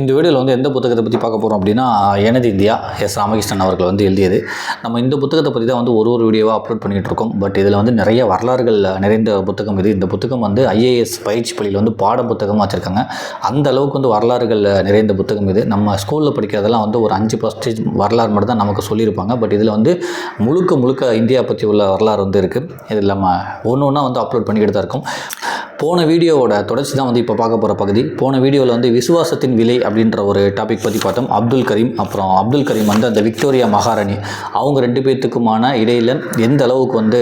இந்த வீடியோவில் வந்து எந்த புத்தகத்தை பற்றி பார்க்க போகிறோம் அப்படின்னா எனது இந்தியா எஸ் ராமகிருஷ்ணன் அவர்கள் வந்து எழுதியது. நம்ம இந்த புத்தகத்தை பற்றி தான் வந்து ஒரு ஒரு வீடியோவாக அப்லோட் பண்ணிகிட்டு இருக்கோம். பட் இதில் வந்து நிறைய வரலாறுகள் நிறைந்த புத்தகம் இது. இந்த புத்தகம் வந்து ஐஏஎஸ் பயிற்சி பள்ளியில் வந்து பாட புத்தகமாக வச்சுருக்காங்க. அந்த அளவுக்கு வந்து வரலாறுகள் நிறைந்த புத்தகம் இது. நம்ம ஸ்கூலில் படிக்கிறதெல்லாம் வந்து ஒரு அஞ்சு பர்சன்டேஜ் வரலாறு மட்டும் தான் நமக்கு சொல்லியிருப்பாங்க. பட் இதில் வந்து முழுக்க முழுக்க இந்தியா பற்றி உள்ள வரலாறு வந்து இருக்குது இது இல்லாமல் ஒன்று ஒன்றா வந்து அப்லோட் பண்ணிக்கிட்டு தான் இருக்கும். போன வீடியோவோட தொடர்ச்சி தான் வந்து இப்போ பார்க்க போகிற பகுதி. போன வீடியோவில் வந்து விசுவாசத்தின் விலை அப்படின்ற ஒரு டாபிக் பற்றி பார்த்தோம். அப்துல் கரீம் அப்புறம் அப்துல் கரீம் வந்து அந்த விக்டோரியா மகாராணி. அவங்க ரெண்டு பேர்த்துக்குமான இடையில் எந்த அளவுக்கு வந்து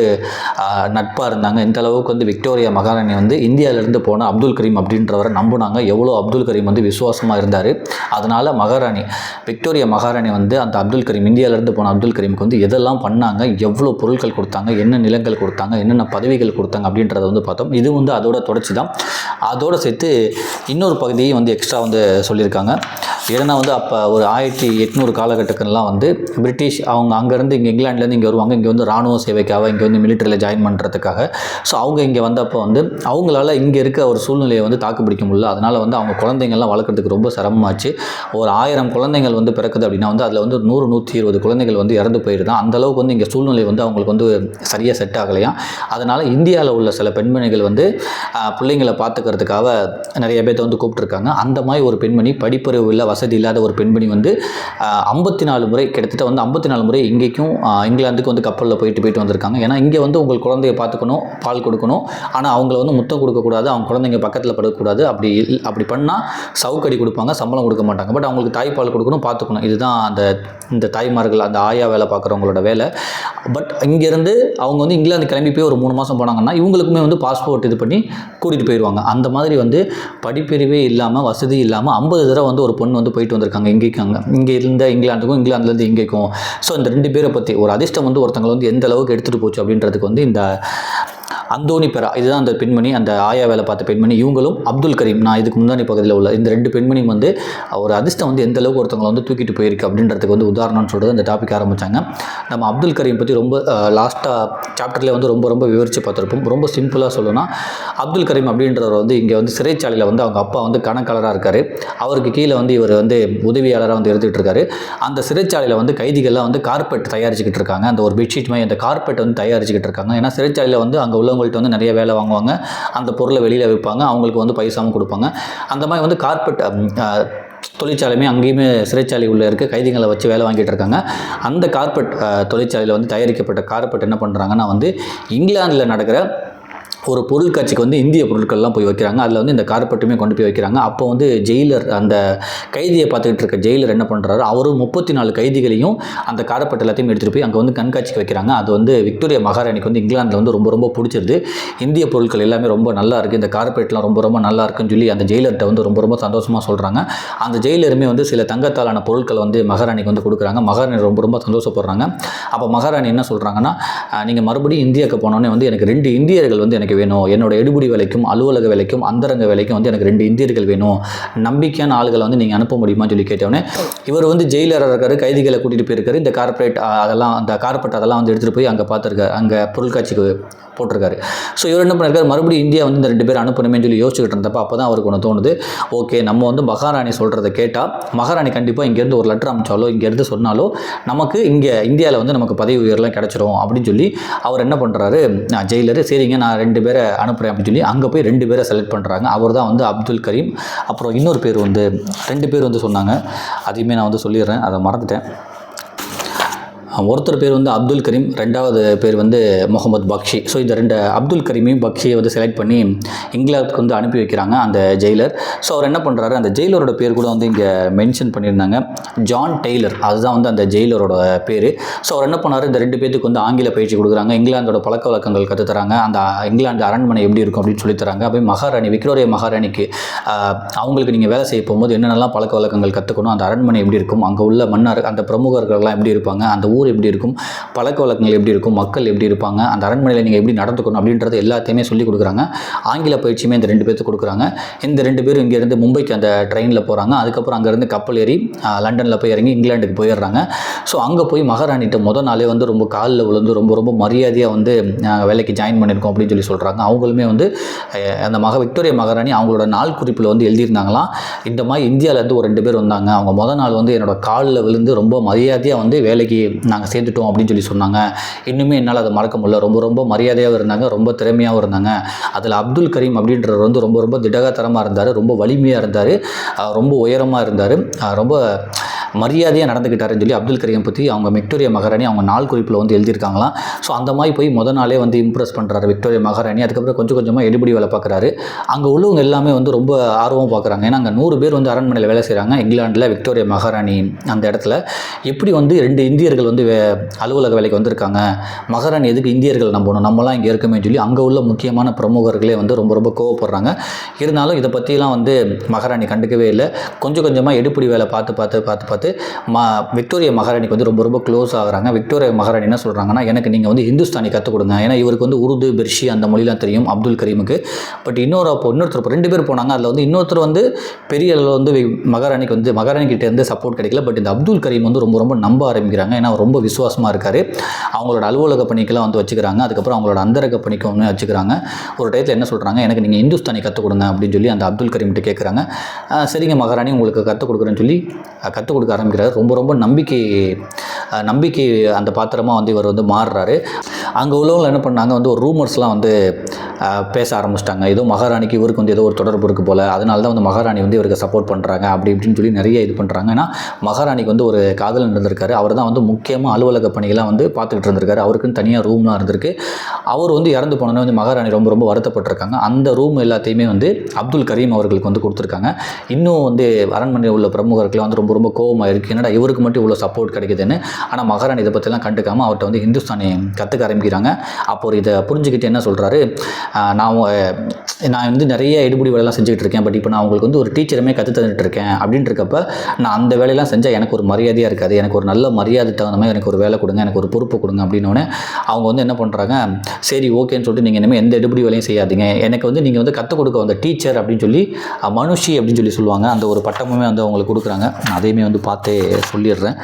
நட்பாக இருந்தாங்க எந்த அளவுக்கு வந்து விக்டோரியா மகாராணி வந்து இந்தியாவிலேருந்து போன அப்துல் கரீம் அப்படின்றவரை நம்பினாங்க. எவ்வளோ அப்துல் கரீம் வந்து விசுவாசமாக இருந்தார். அதனால் மகாராணி விக்டோரியா மகாராணி வந்து அந்த அப்துல் கரீம் இந்தியாவிலேருந்து போன அப்துல் கரீமுக்கு வந்து எதெல்லாம் பண்ணாங்க எவ்வளோ பொருட்கள் கொடுத்தாங்க என்ன நிலங்கள் கொடுத்தாங்க என்னென்ன பதவிகள் கொடுத்தாங்க அப்படின்றத வந்து பார்த்தோம். இது வந்து அதோட தொடர்ச்சி தான் அதோடு சேர்த்து இன்னொரு பகுதியும் வந்து எக்ஸ்ட்ரா வந்து சொல்லியிருக்காங்க. ஏன்னா வந்து அப்போ ஒரு ஆயிரத்தி எட்நூறு காலகட்டத்துலலாம் வந்து பிரிட்டிஷ் அவங்க அங்கேருந்து இங்கே இங்கிலாந்துலேருந்து இங்கே வருவாங்க. இங்கே வந்து ராணுவ சேவைக்காக இங்கே வந்து மிலிட்டரியில் ஜாயின் பண்ணுறதுக்காக ஸோ அவங்க இங்கே வந்தப்போ வந்து அவங்களால இங்கே இருக்க ஒரு சூழ்நிலையை வந்து தாக்கு பிடிக்க முடியல. அதனால் வந்து அவங்க குழந்தைங்கள்லாம் வளர்க்குறதுக்கு ரொம்ப சிரமமாச்சு. ஒரு ஆயிரம் குழந்தைகள் வந்து பிறக்குது அப்படின்னா வந்து அதில் வந்து நூறு நூற்றி இருபது குழந்தைகள் வந்து இறந்து போயிருந்தான் அந்தளவுக்கு வந்து இங்கே சூழ்நிலை வந்து அவங்களுக்கு வந்து சரியாக செட் ஆகலையா? அதனால் இந்தியாவில் உள்ள சில பெண்மணிகள் வந்து பிள்ளைங்களை பார்த்துக்கிறதுக்காக நிறைய பேர்த்த வந்து கூப்பிட்ருக்காங்க அந்த மாதிரி ஒரு பெண்மணி படிப்பறிவு இல்லை வசதி இல்லாத ஒரு பெண்மணி வந்து ஐம்பத்தி நாலு முறை கிட்டத்தட்ட வந்து ஐம்பத்தி நாலு முறை இங்கேக்கும் இங்கிலாந்துக்கும் இங்கிலாந்துக்கு வந்து கப்பலில் போயிட்டு போயிட்டு வந்திருக்காங்க. ஏன்னா இங்கே வந்து உங்கள் குழந்தைய பார்த்துக்கணும் பால் கொடுக்கணும். ஆனால் அவங்கள வந்து முத்தம் கொடுக்கக்கூடாது அவங்க குழந்தைங்க பக்கத்தில் படக்கூடாது. அப்படி இல்- அப்படி பண்ணால் சவுக்கடி கொடுப்பாங்க சம்பளம் கொடுக்க மாட்டாங்க. பட் அவங்களுக்கு தாய்ப்பால் கொடுக்கணும் பார்த்துக்கணும். இதுதான் அந்த இந்த தாய்மார்கள் அந்த ஆயா வேலை பார்க்குறவங்களோட வேலை. பட் இங்கேருந்து அவங்க வந்து இங்கிலாந்து கிளம்பி போய் ஒரு மூணு மாதம் போனாங்கன்னா இவங்களுக்குமே வந்து பாஸ்போர்ட் இது பண்ணி கூட்டிகிட்டு போயிடுவாங்க அந்த மாதிரி வந்து படிப்பறிவே இல்லாமல் வசதி இல்லாமல் ஐம்பது தடவை வந்து ஒரு பொண்ணு வந்து போயிட்டு வந்திருக்காங்க இங்கேக்கும் அங்கே இங்கே இருந்த இங்கிலாந்துக்கும் இங்கிலாந்துலேருந்து இங்கேக்கும் ஸோ இந்த ரெண்டு பேரை பற்றி ஒரு அதிர்ஷ்டம் வந்து ஒருத்தங்களை வந்து எந்த அளவுக்கு எடுத்துகிட்டு போச்சு அப்படின்றதுக்கு வந்து இந்த அந்தோனி பெரா. இதுதான் அந்த பெண்மணி அந்த ஆயா வேலை பார்த்த பெண்மணி. இவங்களும் அப்துல் கரீம். நான் இதுக்கு முன்னாடி பகுதியில் உள்ள இந்த ரெண்டு பெண்மணியும் வந்து ஒரு அதிர்ஷ்டம் வந்து எந்த அளவுக்கு ஒருத்தவங்களை வந்து தூக்கிட்டு போயிருக்கு அப்படின்றதுக்கு வந்து உதாரணம்னு சொல்கிறது அந்த டாபிக் ஆரம்பித்தாங்க நம்ம அப்துல் கரீம் பற்றி ரொம்ப லாஸ்ட்டாக சாப்டர்லேயே வந்து ரொம்ப ரொம்ப விவரித்து பார்த்துருப்போம். ரொம்ப சிம்பிளாக சொல்லணும்னா அப்துல் கரீம் அப்படின்றவர் வந்து இங்கே வந்து சிறைச்சாலையில் வந்து அவங்க அப்பா வந்து கணக்காளராக இருக்கார். அவருக்கு கீழே வந்து இவர் வந்து உதவியாளராக வந்து இருந்துகிட்டு இருக்காரு. அந்த சிறைச்சாலையில் வந்து கைதிகள்லாம் வந்து கார்பெட் தயாரிச்சுக்கிட்டு இருக்காங்க. அந்த ஒரு பெட்ஷீட் மாதிரி அந்த கார்பெட் வந்து தயாரிச்சுக்கிட்டு இருக்காங்க. ஏன்னா சிறைச்சாலையில் வந்து அங்கே அவங்கள்ட்ட வந்து நிறைய வேலை வாங்குவாங்க. அந்த பொருளை வெளியில் விற்பாங்க. அவங்களுக்கு வந்து பைசாவும் கொடுப்பாங்க. அந்த மாதிரி வந்து கார்பெட் தொழிற்சாலையுமே அங்கேயுமே சிறைச்சாலை உள்ள இருக்க. கைதிகளை வச்சு வேலை வாங்கிட்டு இருக்காங்க. அந்த கார்பெட் தொழிற்சாலையில் வந்து தயாரிக்கப்பட்ட கார்பெட் என்ன பண்ணுறாங்கன்னா வந்து இங்கிலாந்தில் நடக்கிற ஒரு பொருட்காட்சிக்கு வந்து இந்திய பொருட்கள்லாம் போய் வைக்கிறாங்க. அதில் வந்து இந்த கார்பெட்டுமே கொண்டு போய் வைக்கிறாங்க. அப்போ வந்து ஜெயிலர் அந்த கைதியை பார்த்துக்கிட்டு இருக்க ஜெயிலர் என்ன பண்ணுறாரு அவரும் முப்பத்தி நாலு கைதிகளையும் அந்த கார்பெட் எல்லாத்தையும் எடுத்துகிட்டு போய் அங்கே வந்து கண்காட்சிக்கு வைக்கிறாங்க. அது வந்து விக்டோரியா மகாராணிக்கு வந்து இங்கிலாந்தில் வந்து ரொம்ப ரொம்ப பிடிச்சிருது. இந்திய பொருட்கள் எல்லாமே ரொம்ப நல்லா இருக்குது இந்த கார்பெட்லாம் ரொம்ப ரொம்ப நல்லா இருக்குன்னு சொல்லி அந்த ஜெயிலர்கிட்ட வந்து ரொம்ப ரொம்ப சந்தோஷமாக சொல்கிறாங்க அந்த ஜெயிலருமே வந்து சில தங்கத்தாலான பொருட்களை வந்து மகாராணிக்கு வந்து கொடுக்குறாங்க. மகாராணி ரொம்ப ரொம்ப சந்தோஷப்படுறாங்க. அப்போ மகாராணி என்ன சொல்கிறாங்கன்னா நீங்கள் மறுபடியும் இந்தியாவுக்கு போனோடனே வந்து எனக்கு ரெண்டு இந்தியர்கள் வந்து எனக்கு வேணும் என்னோட எடுபடி வேலைக்கும் அலுவலக வேலைக்கும் அந்தரங்க வேலைக்கும் வந்து எனக்கு ரெண்டு இந்தியர்கள் வேணும். நம்பிக்கையான ஆளுகளை வந்து நீங்கள் அனுப்ப முடியுமான்னு சொல்லி கேட்டவொடனே இவர் வந்து ஜெயிலராக இருக்காரு கைதிகளை கூட்டிகிட்டு போயிருக்காரு இந்த கார்ப்பரேட் அதெல்லாம் அந்த கார்பெட் அதெல்லாம் வந்து எடுத்துகிட்டு போய் அங்கே பார்த்துருக்காரு அங்கே பொருட்காட்சிக்கு போட்டிருக்காரு. ஸோ இவர் என்ன பண்ணிருக்காரு? மறுபடியும் இந்தியா வந்து இந்த ரெண்டு பேர் அனுப்பணுமே சொல்லி யோசிச்சுக்கிட்டு இருந்தப்போ அப்போ தான் அவருக்கு ஒன்று தோணுது. ஓகே நம்ம வந்து மகாராணி சொல்கிறத கேட்டால் மகாராணி கண்டிப்பாக இங்கேருந்து ஒரு லெட்டர் அனுப்பிச்சாலோ இங்கேருந்து சொன்னாலோ நமக்கு இங்கே இந்தியாவில் வந்து நமக்கு பதவி உயர்லாம் கிடச்சிரும் அப்படின்னு சொல்லி அவர் என்ன பண்ணுறாரு ஜெயிலரு சரிங்க நான் ரெண்டு பேரை அனுப்புகிறேன் அப்படின்னு சொல்லி அங்கே போய் ரெண்டு பேரை செலக்ட் பண்ணுறாங்க அவர் தான் வந்து அப்துல் கரீம். அப்புறம் இன்னொரு பேர் வந்து ரெண்டு பேர் வந்து சொன்னாங்க. அதையுமே நான் வந்து சொல்லிடுறேன். அதை மறந்துட்டேன். ஒருத்தர் பேர் வந்து அப்துல் கரீம் ரெண்டாவது பேர் வந்து முகமது பக்ஷி. ஸோ இந்த ரெண்டு அப்துல் கரீமையும் பக்ஷியை வந்து செலக்ட் பண்ணி இங்கிலாந்துக்கு வந்து அனுப்பி வைக்கிறாங்க அந்த ஜெயிலர் ஸோ அவர் என்ன பண்ணுறாரு அந்த ஜெயிலரோட பேர் கூட வந்து இங்கே மென்ஷன் பண்ணியிருந்தாங்க. ஜான் டெய்லர் அதுதான் வந்து அந்த ஜெயிலரோட பேர். ஸோ அவர் என்ன பண்ணார் இந்த ரெண்டு பேத்துக்கு வந்து ஆங்கில பயிற்சி கொடுக்குறாங்க. இங்கிலாந்தோட பழக்க வழக்கங்கள் கற்றுத் தராங்க. அந்த இங்கிலாந்து அரண்மனை எப்படி இருக்கும் அப்படின்னு சொல்லி தராங்க. அப்படியே மகாராணி விக்டோரிய மகாராணிக்கு அவங்களுக்கு நீங்கள் வேலை செய்ய போகும்போது என்னென்னலாம் பழக்க வழக்கங்கள் கற்றுக்கணும் அந்த அரண்மனை எப்படி இருக்கும் அங்கே உள்ள மன்னர் அந்த பிரமுகர்கள்லாம் எப்படி இருப்பாங்க அந்த ஊர் எப்படி இருக்கும் பழக்க வழக்கங்கள் எப்படி இருக்கும் மக்கள் எப்படி இருப்பாங்க அந்த அரண்மனையில் நீங்கள் எப்படி நடந்துக்கணும் அப்படின்றது எல்லாத்தையுமே சொல்லி கொடுக்குறாங்க. ஆங்கில பயிற்சியுமே இந்த ரெண்டு பேர்த்து கொடுக்குறாங்க. இந்த ரெண்டு பேரும் இங்கேருந்து மும்பைக்கு அந்த ட்ரெயினில் போகிறாங்க அதுக்கப்புறம் அங்கேருந்து கப்பல் ஏறி லண்டனில் போய் இறங்கி இங்கிலாந்துக்கு போயிடுறாங்க. ஸோ அங்கே போய் மகாராணிகிட்ட மொதல் நாளே வந்து ரொம்ப காலில் விழுந்து ரொம்ப ரொம்ப மரியாதையாக வந்து நாங்கள் வேலைக்கு ஜாயின் பண்ணியிருக்கோம் அப்படின்னு சொல்லி சொல்கிறாங்க அவங்களுமே வந்து அந்த மக விக்டோரியா மகாராணி அவங்களோட நாள் குறிப்பில் வந்து எழுதியிருந்தாங்களாம். இந்த மாதிரி இந்தியாவிலேருந்து ஒரு ரெண்டு பேர் வந்தாங்க. அவங்க முதல் நாள் வந்து என்னோட காலில் விழுந்து ரொம்ப மரியாதையாக வந்து வேலைக்கு நாங்கள் சேர்த்துட்டோம் அப்படின்னு சொல்லி சொன்னாங்க. இன்னுமே என்னால் அதை மறக்க முடியல. ரொம்ப ரொம்ப மரியாதையாகவும் இருந்தாங்க. ரொம்ப திறமையாகவும் இருந்தாங்க. அதில் அப்துல் கரீம் அப்படின்றவர் வந்து ரொம்ப ரொம்ப திடகாத்தரமாக இருந்தார். ரொம்ப வலிமையாக இருந்தார். ரொம்ப உயரமாக இருந்தார். ரொம்ப மரியாதையாக நடந்துக்கிட்டாருன்னு சொல்லி அப்துல் கரீம் பற்றி அவங்க விக்டோரியா மகாராணி அவங்க நாள் குறிப்பில் வந்து எழுதியிருக்காங்களாம். ஸோ அந்த மாதிரி போய் முத நாளே வந்து இம்ப்ரெஸ் பண்ணுறாரு விக்டோரியா மகாராணி. அதுக்கப்புறம் கொஞ்சம் கொஞ்சமாக எடுபடி வேலை பார்க்குறாரு அங்கே உள்ளவங்க எல்லாமே வந்து ரொம்ப ஆர்வம் பார்க்குறாங்க ஏன்னா அங்கே நூறு பேர் வந்து அரண்மனையில் வேலை செய்கிறாங்க இங்கிலாண்டில் விக்டோரியா மகாராணி அந்த இடத்துல. எப்படி வந்து ரெண்டு இந்தியர்கள் வந்து வே அலுவலக வேலைக்கு வந்திருக்காங்க? மகாராணி எதுக்கு இந்தியர்கள் நம்பணும்? நம்மலாம் இங்கே இருக்குமே சொல்லி அங்கே உள்ள முக்கியமான பிரமுகர்களே வந்து ரொம்ப ரொம்ப கோவப்படுறாங்க. இருந்தாலும் இதை பற்றிலாம் வந்து மகாராணி கண்டுக்கவே இல்லை. கொஞ்சம் கொஞ்சமாக எடுப்படி வேலை பார்த்து பார்த்து பார்த்து பார்த்து மா விக்டோரியா மகாராணிக்கு வந்து ரொம்ப ரொம்ப க்ளோஸ் ஆகிறாங்க. விக்டோரியா மகாராணி என்ன சொல்கிறாங்கன்னா எனக்கு நீங்கள் வந்து ஹிந்துஸ்தானி கற்றுக் கொடுங்க. ஏன்னா இவருக்கு வந்து உருது பெர்ஷி அந்த மொழிலாம் தெரியும் அப்துல் கரீமுக்கு. பட் இன்னொரு அப்போ இன்னொருத்தர் இப்போ ரெண்டு பேர் போனாங்க. அதில் வந்து இன்னொருத்தர் வந்து பெரிய அளவில் வந்து மகாராணிக்கு வந்து மகாராணிக்கிட்டேருந்து இருந்து சப்போர்ட் கிடைக்கல. பட் இந்த அப்துல் கரீம் வந்து ரொம்ப ரொம்ப நம்ப ஆரம்பிக்கிறாங்க. ஏன்னா ரொம்ப விசுவாசமாக இருக்கார். அவங்களோட அலுவலக பணிக்கெல்லாம் வந்து வச்சுக்கிறாங்க. அதுக்கப்புறம் அவங்களோட அந்தரக பணிக்கு வந்து வச்சுக்கிறாங்க. ஒரு டயத்தில் என்ன சொல்கிறாங்க எனக்கு நீங்கள் இந்துஸ்தானி கற்றுக் கொடுங்க அப்படின்னு சொல்லி அந்த அப்துல் கரீம்கிட்ட கேட்குறாங்க சரிங்க மகாராணி உங்களுக்கு கற்றுக் கொடுக்குறேன்னு சொல்லி கற்றுக் கொடுக்க ஆரம்பிக்கிறார். ரொம்ப ரொம்ப நம்பிக்கை நம்பிக்கை அந்த பாத்திரமாக வந்து இவர் வந்து மாறுறாரு. அங்கே உள்ளவங்க என்ன பண்ணாங்க? வந்து ஒரு ரூமர்ஸ்லாம் வந்து பேச ஆரம்பிச்சிட்டாங்க. ஏதோ மகாராணிக்கு இவருக்கு வந்து ஏதோ ஒரு தொடர்பு இருக்குது போல். அதனால தான் வந்து மகாராணி வந்து இவருக்கு சப்போர்ட் பண்ணுறாங்க அப்படி இப்படின்னு சொல்லி நிறைய இது பண்ணுறாங்க ஏன்னா மகாராணிக்கு வந்து ஒரு காதலன் இருந்திருக்காரு. அவர் தான் வந்து முக்கியமாக அலுவலக பணிகள்லாம் வந்து பார்த்துக்கிட்டு இருந்திருக்காரு. அவருக்குன்னு தனியாக ரூம்லாம் இருந்திருக்கு. அவர் வந்து இறந்து போனோன்னே வந்து மகாராணி ரொம்ப ரொம்ப வருத்தப்பட்டிருக்காங்க. அந்த ரூம் எல்லாத்தையுமே வந்து அப்துல் கரீம் அவர்களுக்கு வந்து கொடுத்துருக்காங்க. இன்னும் வந்து அரண்மனையில் உள்ள பிரமுகர்கள்லாம் வந்து ரொம்ப ரொம்ப கோவமாக இருக்குது என்னடா இவருக்கு மட்டும் இவ்வளோ சப்போர்ட் கிடைக்குதுன்னு? ஆனால் மகாராணி இதை பற்றிலாம் கண்டுக்காமல் அவர்கிட்ட வந்து ஹிந்துஸ்தானி கற்றுக்க ஆரம்பிக்கிறாங்க. அப்போ ஒரு இதை புரிஞ்சுக்கிட்டு என்ன சொல்கிறாரு நான் நான் வந்து நிறைய எடுபடி வேலைலாம் செஞ்சுக்கிட்டு இருக்கேன். பட் இப்போ நான் உங்களுக்கு வந்து ஒரு டீச்சருமே கற்று தந்துட்டு இருக்கேன் அப்படின்னு இருக்கப்ப நான் அந்த வேலையெல்லாம் செஞ்சால் எனக்கு ஒரு மரியாதையாக இருக்காது. எனக்கு ஒரு நல்ல மரியாதை தகுந்த மாதிரி எனக்கு ஒரு வேலை கொடுங்க எனக்கு ஒரு பொறுப்பு கொடுங்க அப்படின்னோடனே அவங்க வந்து என்ன பண்ணுறாங்க சரி ஓகேன்னு சொல்லிட்டு நீங்கள் இனிமேல் எந்த எடுபடி வேலையும் செய்யாதீங்க. எனக்கு வந்து நீங்கள் வந்து கற்றுக் கொடுக்க வந்த டீச்சர் அப்படின்னு சொல்லி மனுஷி அப்படின்னு சொல்லி சொல்லுவாங்க. அந்த ஒரு பட்டமுமே வந்து அவங்களுக்கு கொடுக்குறாங்க. அதையுமே வந்து பார்த்தே சொல்லிடுறேன்.